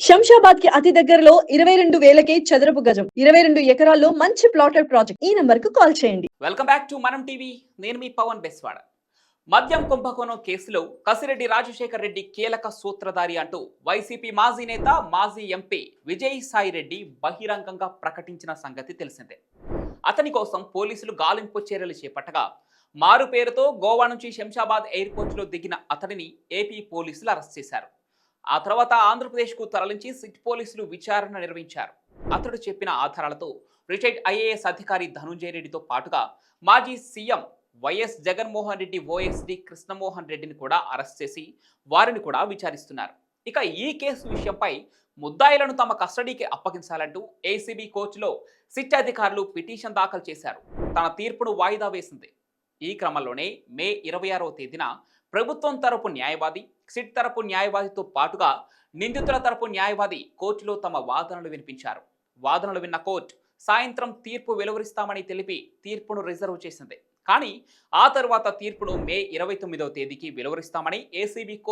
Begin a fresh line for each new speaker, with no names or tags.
శంషాబాద్కి అతి దగ్గరలో ఇరవై రెండు వేలకే చదరపు గజం ఇరవై రెండు ఎకరాల్లో మంచి ప్లాటెడ్ ప్రాజెక్ట్. ఈ నంబర్కు కాల్ చేయండి.
Welcome back to Manam TV. నేను మీ పవన్ బెస్వాడ. మద్యం కుంభకోణం కేసులో కసిరెడ్డి రాజశేఖర్ రెడ్డి కీలక సూత్రధారి అంటూ వైసీపీ మాజీ నేత మాజీ ఎంపీ విజయ్ సాయి రెడ్డి బహిరంగంగా ప్రకటించిన సంగతి తెలిసిందే. అతని కోసం పోలీసులు గాలింపు చర్యలు చేపట్టగా మారు పేరుతో గోవా నుంచి శంషాబాద్ ఎయిర్పోర్ట్లో దిగిన అతడిని ఏపీ పోలీసులు అరెస్ట్ చేశారు. ఆ తర్వాత ఆంధ్రప్రదేశ్కు తరలించి సిట్ పోలీసులు విచారణ నిర్వహించారు. అతడు చెప్పిన ఆధారాలతో రిటైర్డ్ ఐఏఎస్ అధికారి ధనుంజయ రెడ్డితో పాటుగా మాజీ CM YS Jaganmohan Reddy OSD Krishnamohan రెడ్డిని కూడా అరెస్ట్ చేసి వారిని కూడా విచారిస్తున్నారు. ఇక ఈ కేసు విషయంపై ముద్దాయిలను తమ కస్టడీకి అప్పగించాలంటూ ఏసీబీ కోర్టులో సిట్ అధికారులు పిటిషన్ దాఖలు చేశారు. తన తీర్పును వాయిదా వేసింది. ఈ క్రమంలోనే మే ఇరవై ఆరో తేదీన ప్రభుత్వం తరపు న్యాయవాది సిట్ తరపు న్యాయవాదితో పాటుగా నిందితుల తరపు న్యాయవాది కోర్టులో తమ వాదనలు వినిపించారు. వాదనలు విన్న కోర్టు సాయంత్రం తీర్పు వెలువరిస్తామని తెలిపి తీర్పును రిజర్వ్ చేసింది. కానీ ఆ తర్వాత తీర్పును మే ఇరవై తొమ్మిదవ తేదీకి వెలువరిస్తామని ఏసీబీ